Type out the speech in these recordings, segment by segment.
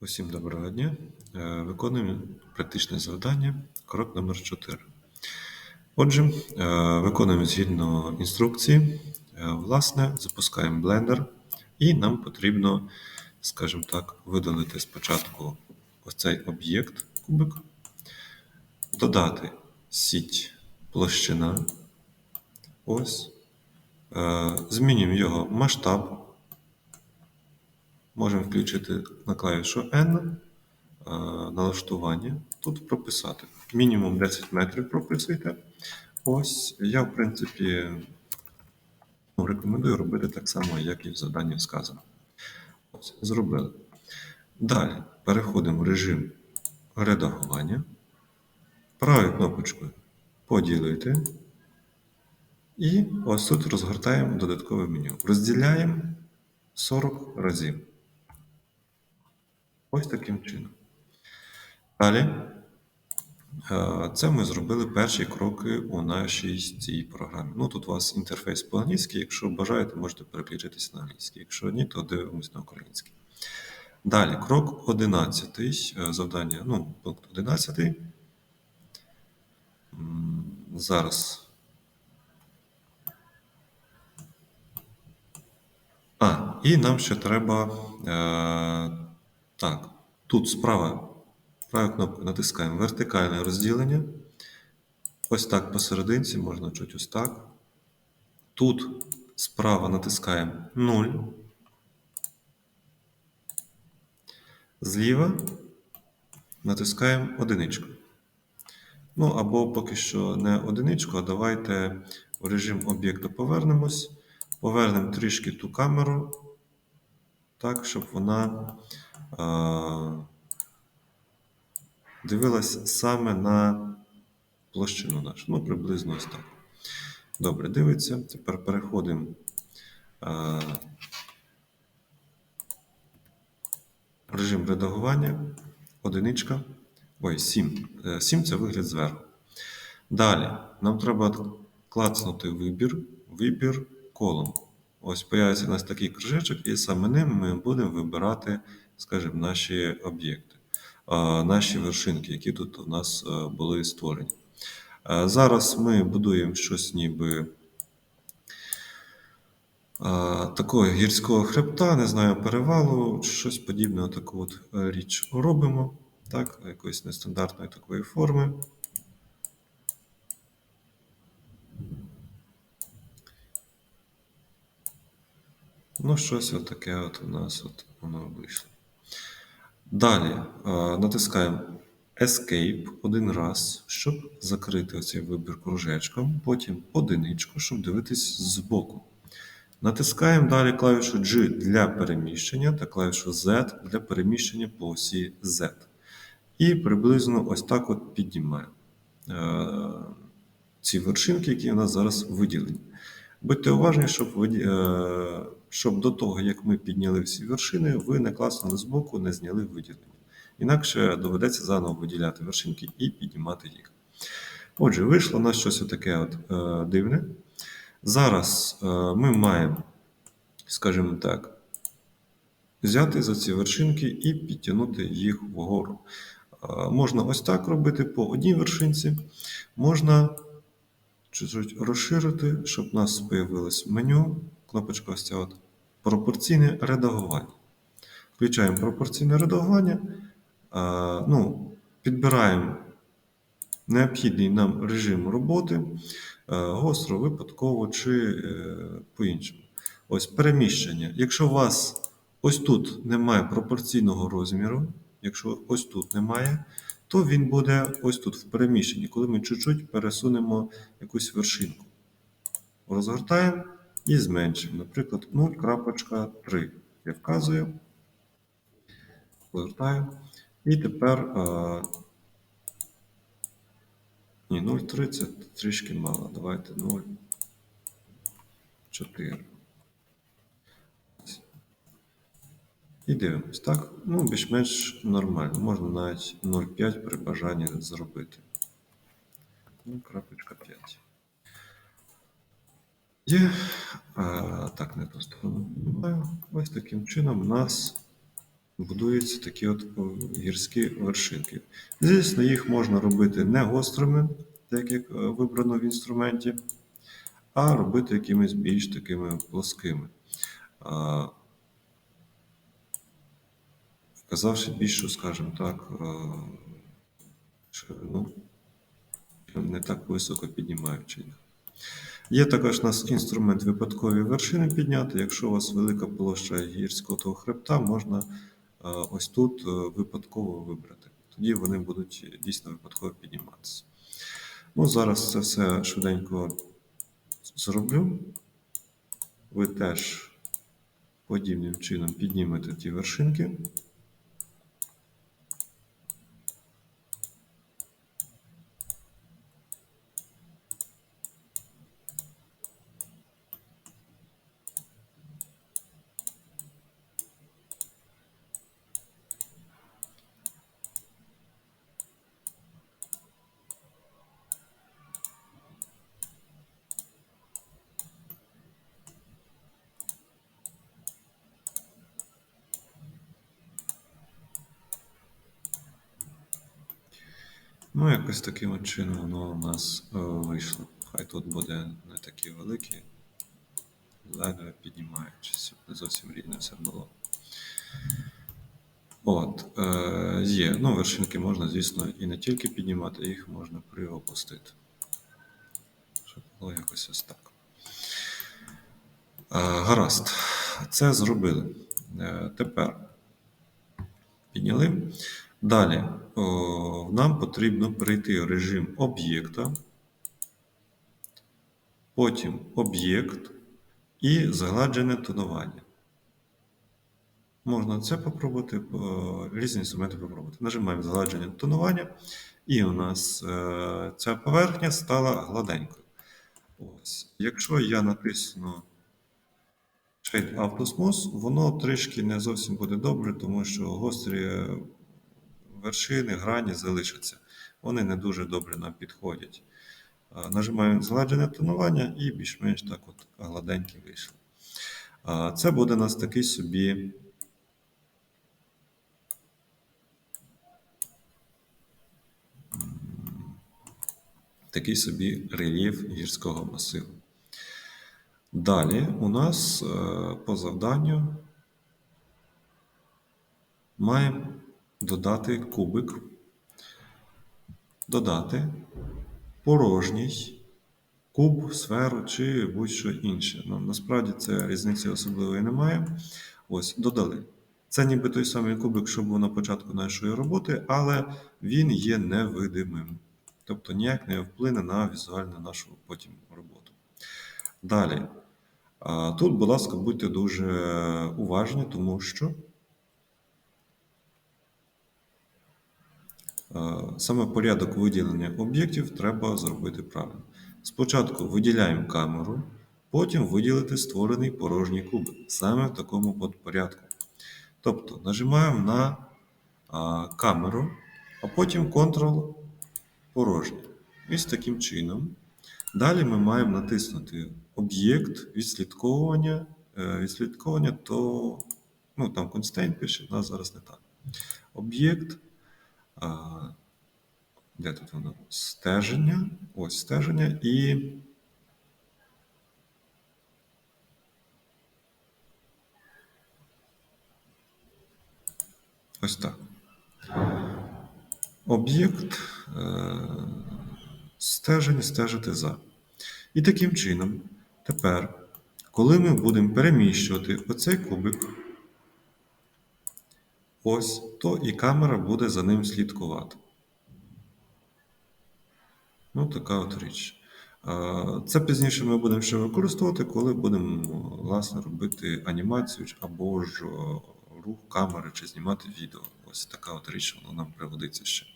Усім доброго дня. Е, Виконуємо практичне завдання, крок номер 4. Отже, е, виконуємо згідно інструкції. Е, Власне, запускаємо Blender, і нам потрібно, скажімо так, видалити спочатку ось цей об'єкт, кубик, додати сіть площина. Ось. Змінюємо його масштаб. Можемо включити на клавішу N е, налаштування. Тут прописати. Мінімум 10 метрів прописуйте. Ось я, в принципі, ну, рекомендую робити так само, як і в заданні сказано. Ось, зробили. Далі переходимо в режим редагування. Правою кнопочкою поділити. І ось тут розгортаємо додаткове меню. Розділяємо 40 разів. Ось таким чином. Далі. е, Це ми зробили перші кроки у нашій цій програмі. Ну, тут у вас інтерфейс по-англійськи. Якщо бажаєте, можете переключитися на англійський. Якщо ні, то дивимось на український. Далі, крок 11. е, Завдання, ну, пункт 11. Зараз. А, і нам ще треба. Так, тут справа, правою кнопкою натискаємо вертикальне розділення. Ось так посерединці, можна чуть ось так. Тут справа натискаємо 0. Зліва натискаємо одиничку. Ну, або поки що не одиничку, а давайте в режим об'єкту повернемось. Повернемо трішки ту камеру, так, щоб вона дивилась саме на площину нашу. Ну, приблизно ось так. Добре, дивиться. Тепер переходимо. е, Режим редагування. Одиничка. Ой, 7. 7 це вигляд зверху. Далі нам треба клацнути вибір, вибір колон. Ось появиться у нас такий кружечок, і саме ним ми будемо вибирати, скажімо, наші об'єкти, наші вершинки, які тут у нас е, були створені. Е, Зараз ми будуємо щось ніби а, такого гірського хребта, не знаю, перевалу, щось подібне таку от е, річ робимо, так, якоїсь нестандартної такої форми. Ну, щось отаке от у нас от воно вийшло. Далі е, натискаємо Escape один раз, щоб закрити оцей вибір кружечком, потім одиничку, щоб дивитись збоку. Натискаємо далі клавішу G для переміщення та клавішу Z для переміщення по осі Z. І приблизно ось так от піднімаємо е, ці вершинки, які у нас зараз виділені. Будьте уважні, щоб, е, щоб до того, як ми підняли всі вершини, ви не класнули збоку, не зняли виділення. Інакше доведеться заново виділяти вершинки і піднімати їх. Отже, вийшло у нас щось таке от, е, дивне. Зараз е, ми маємо, скажімо так, взяти за ці вершинки і підтягнути їх вгору. Е, Можна ось так робити по одній вершинці, можна чуть-чуть розширити, щоб у нас з'явилось меню, кнопочка ось ця от пропорційне редагування. Включаємо пропорційне редагування, ну, підбираємо необхідний нам режим роботи, е, гостро, випадково чи е, по-іншому. Ось переміщення. Якщо у вас ось тут немає пропорційного розміру, якщо ось тут немає, то він буде ось тут в переміщенні, коли ми чуть-чуть пересунемо якусь вершинку. Розгортаємо і зменшуємо. Наприклад, 0.3. Я вказую. Повертаю. І тепер. е, ні, 0,3 це трішки мало. Давайте 0,4. І дивимось, так? Ну, більш-менш нормально. Можна навіть 0,5 при бажанні зробити. 0,5. Є. А, так, не сторону. Ось таким чином у нас будуються такі от гірські вершинки. Звісно, їх можна робити не гострими, так як е, вибрано в інструменті, а робити якимись більш такими плоскими. Вказавши більшу, скажімо так, е, ширину, не так високо піднімаючи їх. Є також у нас інструмент випадкові вершини підняти. Якщо у вас велика площа гірського хребта, можна е, ось тут е, випадково вибрати. Тоді вони будуть дійсно випадково підніматися. Ну, зараз це все швиденько зроблю. Ви теж подібним чином піднімете ті вершинки. Ну, якось таким чином воно у нас е, вийшло. Хай тут буде не такі великі, ледве піднімаючись, не зовсім рівне все було. От, е, є. Ну, вершинки можна, звісно, і не тільки піднімати, їх можна приопустити. Щоб було якось ось так. Е, гаразд. Це зробили. Е, тепер підняли. Далі о, нам потрібно перейти в режим об'єкта, потім об'єкт і загладжене тонування. Можна це попробувати, різні інструменти попробувати. Нажимаємо загладження тонування, і у нас е, ця поверхня стала гладенькою. Ось. Якщо я натисну Shade Auto Smooth, воно трішки не зовсім буде добре, тому що гострі вершини, грані залишаться. Вони не дуже добре нам підходять. Нажимаємо згладжене тонування і більш-менш так от гладенькі вийшло. Це буде у нас такий собі. Такий собі рельєф гірського масиву. Далі у нас е, по завданню маємо додати кубик, додати порожній куб, сферу чи будь-що інше. Ну, насправді це різниці особливої немає. Ось, додали. Це ніби той самий кубик, що був на початку нашої роботи, але він є невидимим. Тобто ніяк не вплине на візуальну нашу потім роботу. Далі. Тут, будь ласка, будьте дуже уважні, тому що Саме порядок виділення об'єктів треба зробити правильно. Спочатку виділяємо камеру, потім виділити створений порожній кубик. Саме в такому порядку. Тобто нажимаємо на камеру, а потім Ctrl порожній. Ось таким чином. Далі ми маємо натиснути об'єкт відслідковування. Е, Відслідковування то ну, там constraint пише, у нас зараз не так. Об'єкт. Де тут воно? Стеження. Ось стеження і. Ось так. Об'єкт е, стеження стежити за. І таким чином, тепер, коли ми будемо переміщувати оцей кубик, ось, то і камера буде за ним слідкувати. Ну, така от річ. Це пізніше ми будемо ще використовувати, коли будемо власне, робити анімацію або ж рух камери чи знімати відео. Ось така от річ воно нам пригодиться ще.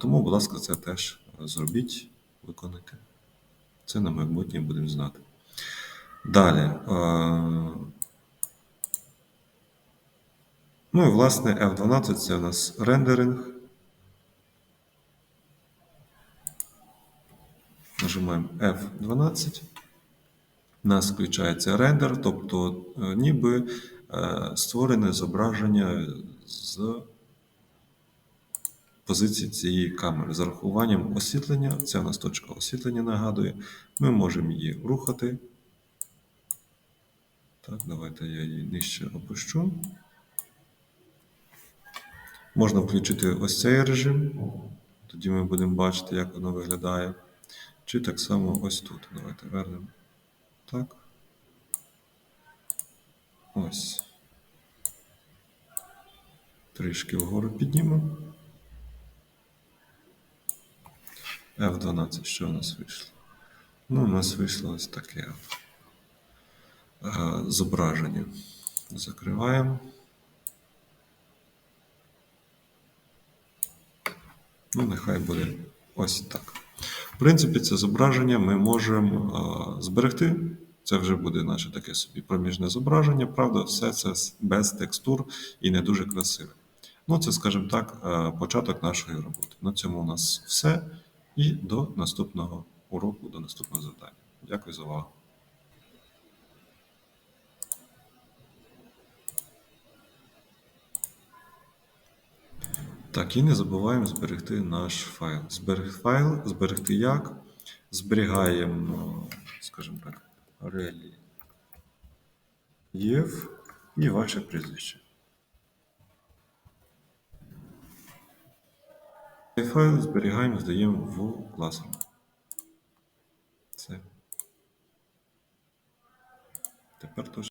Тому, будь ласка, це теж зробіть, виконайте. Це на майбутнє будемо знати. Далі. Ну і власне F12 це у нас рендеринг. Нажимаємо F12. У нас включається рендер, тобто е, ніби е, створене зображення з позиції цієї камери. З урахуванням освітлення, це у нас точка освітлення нагадує, ми можемо її рухати. Так, давайте я її нижче опущу. Можна включити ось цей режим. Тоді ми будемо бачити, як воно виглядає. Чи так само ось тут. Давайте вернемо. Так. Ось. Трішки вгору піднімемо. F12, що у нас вийшло? Ну, у нас вийшло ось таке. Е, зображення. Закриваємо. Ну, нехай буде ось так. В принципі, це зображення ми можемо е, зберегти. Це вже буде наше таке собі проміжне зображення. Правда, все це без текстур і не дуже красиве. Ну, це, скажімо так, е, початок нашої роботи. На цьому у нас все. І до наступного уроку, до наступного завдання. Дякую за увагу. Так, і не забуваємо зберегти наш файл. Зберегти файл, зберегти як. Зберігаємо, скажімо так, релі і ваше прізвище. Цей файл зберігаємо, здаємо в класах. Це. Тепер точно.